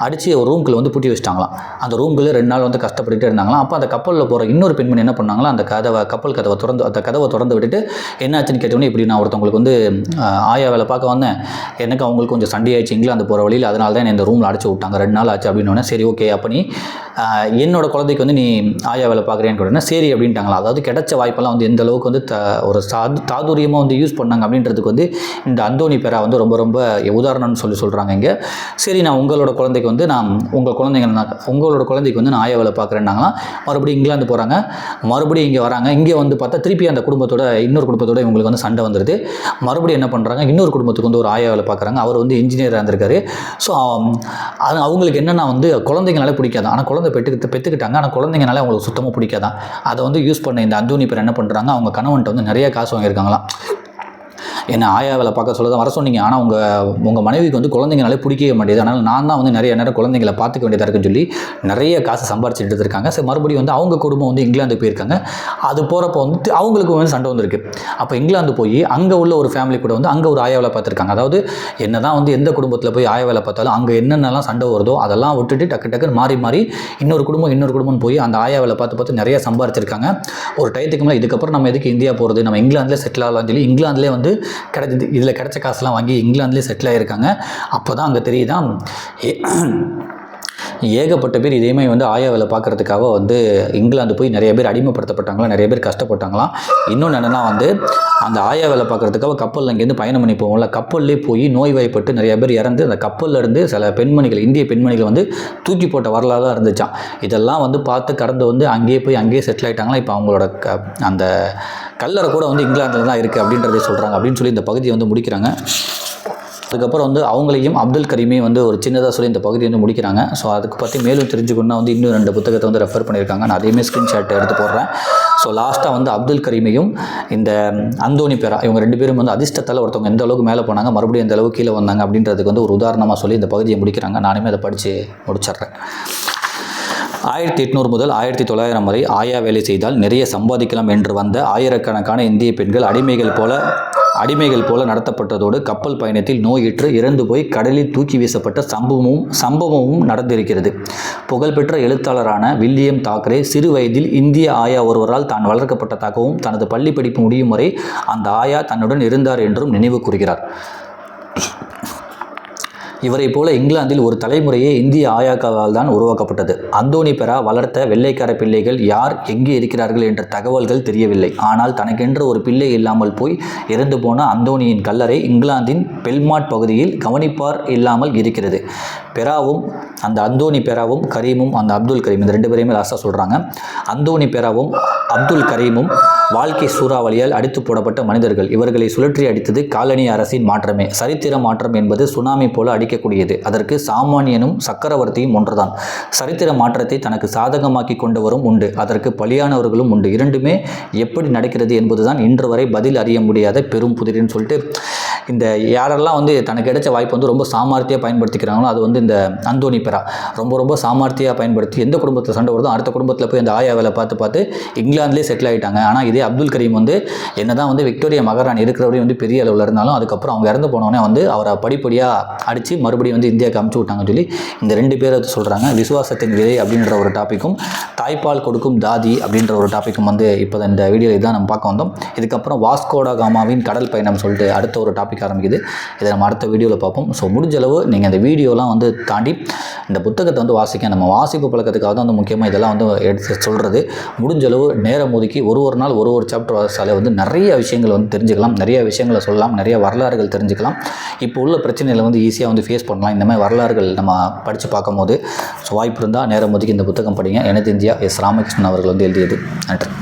அடித்து ஒரு ரூம்குள்ளே வந்து பூட்டி வச்சிட்டாங்களாம். அந்த ரூம்குள்ளே ரெண்டு நாள் வந்து கஷ்டப்பட்டுட்டே இருந்தாங்களாம். அப்போ அந்த கப்பலில் போகிற இன்னொரு பெண்மணி என்ன பண்ணாங்களா? அந்த கதவை கப்பல் கதவை திறந்து அந்த கதவை திறந்து விட்டுட்டு என்னாச்சுன்னு கேட்டோன்னே இப்படி நான் ஒருத்தவங்களுக்கு வந்து ஆயா வேலை பார்க்க வந்தேன். எனக்கு அவங்களுக்கு கொஞ்சம் சண்டையாயிடுச்சு இங்கிலாந்து போகிற வழியில். அதனால தான் என்னை இந்த ரூமில் அடைச்சி விட்டாங்க. ரெண்டு நாள் ஆச்சு அப்படின்னு சரி ஓகே அப்போ நீ என்னோட குழந்தைக்கு வந்து நீ ஆயா வேலை பார்க்குறேன்னு கேட்டோன்னே சரி அப்படின்ட்டாங்களா. அதாவது கிடைச்ச வாய்ப்பெல்லாம் வந்து எந்த அளவுக்கு வந்து த ஒரு சாது தாதுரியமாக வந்து யூஸ் பண்ணாங்க அப்படின்றதுக்கு வந்து இந்த அந்தோனி பெரா வந்து ரொம்ப ரொம்ப உதாரணம்னு சொல்லி சொல்கிறாங்க இங்கே. சரி நான் உங்களோட குழந்தைக்கு வந்து நான் உங்கள் குழந்தைங்க நான் உங்களோட குழந்தைக்கு வந்து நான் ஆயா வேலை பார்க்குறேன்னாங்களாம் மறுபடியும் இங்கிலாந்து போகிறாங்க மறுபடியும் இங்கே வராங்க. இங்கே வந்து பார்த்தா திருப்பி அந்த குடும்பத்தோட இன்னொரு குடும்பத்தோட இவங்களுக்கு வந்து சண்டை வந்துடுது மறுபடியும் என்ன பண்ணுறாங்க இன்னொரு குடும்பத்துக்கு வந்து ஒரு ஆயா வேலை பார்க்குறாங்க. அவர் வந்து இன்ஜினியராக இருந்திருக்காரு. ஸோ um, அது அவங்களுக்கு என்னென்னா வந்து குழந்தைங்களால பிடிக்காது. ஆனால் குழந்தை பெற்று பெற்றுக்கிட்டாங்க. ஆனால் குழந்தைங்கனால அவங்களுக்கு சுத்தமாக பிடிக்காதான். அதை வந்து யூஸ் பண்ண இந்த அந்தோனி பேர் என்ன பண்ணுறாங்க அவங்க கணவன்ட்ட வந்து நிறைய காசு வாங்கியிருக்காங்களாம். என்னை ஆயா வேலை பார்க்க சொல்ல தான் வர சொன்னீங்க. ஆனால் உங்கள் உங்கள் மனைவிக்கு வந்து குழந்தைங்கனாலே பிடிக்கவே மாட்டேது அதனால் நான் தான் வந்து நிறைய நேரம் குழந்தைங்களை பார்த்துக்க வேண்டியதாக இருக்குன்னு சொல்லி நிறைய காசு சம்பாரிச்சுட்டு இருக்காங்க ஸோ மறுபடியும் வந்து அவங்க குடும்பம் வந்து இங்கிலாந்து போயிருக்காங்க. அது போகிறப்போ வந்து அவங்களுக்கு வந்து சண்டை வந்திருக்கு. அப்போ இங்கிலாந்து போய் அங்கே உள்ள ஒரு ஃபேமிலி கூட வந்து அங்கே ஒரு ஆயா வேலை பார்த்துருக்காங்க. அதாவது என்ன தான் வந்து எந்த குடும்பத்தில் போய் ஆயா வேலை பார்த்தாலும் அங்கே என்னென்னலாம் சண்டை வருதோ அதெல்லாம் விட்டுட்டு டக்கு டக்குன்னு மாறி மாறி இன்னொரு குடும்பம் இன்னொரு குடும்பம் போய் அந்த ஆயா வேலை பார்த்து பார்த்து நிறைய சம்பாரிச்சிருக்காங்க. ஒரு டயத்துக்கு மேலே இதுக்கப்புறம் நம்ம எதுக்கு இந்தியா போகிறது நம்ம இங்கிலாந்துலேயே செட்டில் ஆகலாம்னு சொல்லி இங்கிலாந்துலேயே வந்து கிடைச்சது. இதில் கிடைச்ச காசுலாம் வாங்கி இங்கிலாந்துலேயே செட்டில் ஆகியிருக்காங்க அப்போ தான் அங்கே தெரியுதான் ஏகப்பட்ட பேர் இதேமாதிரி வந்து ஆயா வேலை பார்க்குறதுக்காக வந்து இங்கிலாந்து போய் நிறைய பேர் அடிமைப்படுத்தப்பட்டாங்களாம் நிறைய பேர் கஷ்டப்பட்டாங்களாம். இன்னொன்று என்னென்னா வந்து அந்த ஆயா வேலை பார்க்குறதுக்காக கப்பலில் இங்கேருந்து பயணம் பண்ணி போவோம்ல கப்பல்லே போய் நோய்வாய்ப்பட்டு நிறைய பேர் இறந்து அந்த கப்பல்லேருந்து சில பெண்மணிகள் இந்திய பெண்மணிகள் வந்து தூக்கி போட்ட வரலாறு தான் இதெல்லாம் வந்து பார்த்து கடந்து வந்து அங்கேயே போய் அங்கேயே செட்டில் ஆயிட்டாங்களா இப்போ அவங்களோட க அந்த கல்லறை கூட வந்து இங்கிலாந்தில் தான் இருக்குது அப்படின்றதே சொல்கிறாங்க அப்படின்னு சொல்லி இந்த பகுதியை வந்து முடிக்கிறாங்க. அதுக்கப்புறம் வந்து அவங்களையும் அப்துல் கரீமையும் வந்து ஒரு சின்னதாக சொல்லி இந்த பகுதியை வந்து முடிக்கிறாங்க. ஸோ அதுக்கு பற்றி மேலும் தெரிஞ்சுக்கணும்னா வந்து இன்னும் ரெண்டு புத்தகத்தை வந்து ரெஃபர் பண்ணியிருக்காங்க. நான் அதையுமே ஸ்க்ரீன்ஷாட் எடுத்து போடுறேன். ஸோ லாஸ்ட்டாக வந்து அப்துல் கரீமையும் இந்த அந்தோனி பேரா இவங்க ரெண்டு பேரும் வந்து அதிர்ஷ்டத்தால் ஒருத்தவங்க எந்த அளவுக்கு மேலே போனாங்க மறுபடியும் எந்த அளவுக்கு கீழே வந்தாங்க அப்படின்றதுக்கு வந்து ஒரு உதாரணமாக சொல்லி இந்த பகுதியை முடிக்கிறாங்க. நானுமே அதை படித்து முடிச்சிடுறேன். ஆயிரத்தி எட்நூறு முதல் ஆயிரத்தி தொள்ளாயிரம் வரை ஆயா வேலை செய்தால் நிறைய சம்பாதிக்கலாம் என்று வந்த ஆயிரக்கணக்கான இந்திய பெண்கள் அடிமைகள் போல அடிமைகள் போல நடத்தப்பட்டதோடு கப்பல் பயணத்தில் நோயிற்று இறந்து போய் கடலில் தூக்கி வீசப்பட்ட சம்பவமும் சம்பவமும் நடந்திருக்கிறது. புகழ்பெற்ற எழுத்தாளரான வில்லியம் தாக்கரே சிறு வயதில் இந்திய ஆயா ஒருவரால் தான் வளர்க்கப்பட்டதாகவும் தனது பள்ளி படிப்பு முடியும் வரை அந்த ஆயா தன்னுடன் இருந்தார் என்றும் நினைவு கூறுகிறார். இவரைப் போல இங்கிலாந்தில் ஒரு தலைமுறையே இந்திய ஆயாக்களால் தான் உருவாக்கப்பட்டது. அந்தோனி பெரா வளர்த்த வெள்ளைக்கார பிள்ளைகள் யார் எங்கே இருக்கிறார்கள் என்ற தகவல்கள் தெரியவில்லை. ஆனால் தனக்கென்று ஒரு பிள்ளை இல்லாமல் போய் இறந்து போன அந்தோனியின் கல்லறை இங்கிலாந்தின் பெல்மாட் பகுதியில் கவனிப்பார் இல்லாமல் இருக்கிறது. பெராவும் அந்த அந்தோனி பெராவும் கரீமும் அந்த அப்துல் கரீம் இந்த ரெண்டு பேரையுமே லாஸ்ட்டாக சொல்கிறாங்க அந்தோனி பெராவும் அப்துல் கரீமும் வாழ்க்கை சூறாவளியால் அடித்து போடப்பட்ட மனிதர்கள். இவர்களை சுழற்றி அடித்தது காலனி அரசின் மாற்றமே. சரித்திர மாற்றம் என்பது சுனாமி போல அடிக்கக்கூடியது. அதற்கு சாமானியனும் சக்கரவர்த்தியும் ஒன்றுதான். சரித்திர மாற்றத்தை தனக்கு சாதகமாக்கி கொண்டவரும் உண்டு. அதற்கு பலியானவர்களும் உண்டு. இரண்டுமே எப்படி நடக்கிறது என்பதுதான் இன்று வரை பதில் அறிய முடியாத பெரும் புதிரின்னு சொல்லிட்டு இந்த யாரெல்லாம் வந்து தனக்கு கிடைச்ச வாய்ப்பு வந்து ரொம்ப சாமர்த்தியாக பயன்படுத்திக்கிறாங்களோ அது வந்து இந்த அந்தோனி பெரா. ரொம்ப ரொம்ப சாமர்த்தியாக பயன்படுத்தி எந்த குடும்பத்தில் சண்டை வருதோ அடுத்த குடும்பத்தில் போய் அந்த ஆயா வேலை பார்த்து பார்த்து இங்கிலாந்துலேயே செட்டில் ஆகிட்டாங்க ஆனால் இதே அப்துல் கரீம் வந்து என்ன தான் வந்து விக்டோரியா மகாராணி இருக்கிறவரையும் வந்து பெரிய அளவில் இருந்தாலும் அதுக்கப்புறம் அவங்க இறந்து போனோடனே வந்து அவரை படிப்படியாக அடித்து மறுபடியும் வந்து இந்தியாவுக்கு அமுச்சு விட்டாங்கன்னு சொல்லி இந்த ரெண்டு பேரை சொல்கிறாங்க விசுவாசத்தின் விதை அப்படின்ற ஒரு டாப்பிக்கும் தாய்ப்பால் கொடுக்கும் தாதி அப்படின்ற ஒரு டாப்பிக்கும் வந்து இப்போ இந்த வீடியோவில் இதான் நம்ம பார்க்க வந்தோம். இதுக்கப்புறம் வாஸ்கோடா காமாவின் கடல் பயணம் சொல்லிட்டு அடுத்த ஒரு டாபிக் ஆரம்பிக்குது. இதை நம்ம அடுத்த வீடியோவில் பார்ப்போம். ஸோ முடிஞ்ச அளவு நீங்கள் இந்த வீடியோலாம் வந்து தாண்டி இந்த புத்தகத்தை வந்து வாசிக்க நம்ம வாசிப்பு பழக்கத்துக்காக தான் வந்து முக்கியமாக இதெல்லாம் வந்து எடுத்து சொல்கிறது முடிஞ்ச அளவு நேரம் ஒதுக்கி ஒரு ஒரு நாள் ஒரு ஒரு சாப்டர் வாசித்தாலே வந்து நிறைய விஷயங்கள் வந்து தெரிஞ்சுக்கலாம். நிறைய விஷயங்களை சொல்லலாம். நிறைய வரலாறுகள் தெரிஞ்சுக்கலாம். இப்போ உள்ள பிரச்சனைகளை வந்து ஈஸியாக வந்து ஃபேஸ் பண்ணலாம். இந்த மாதிரி வரலாறுகள் நம்ம படித்து பார்க்கும்போது ஸோ வாய்ப்பு இருந்தால் நேரம் ஒதுக்கி இந்த புத்தகம் படிங்க. எனது இந்தியா எஸ். ராமகிருஷ்ணன் அவர்கள் வந்து எழுதியது. நன்றி.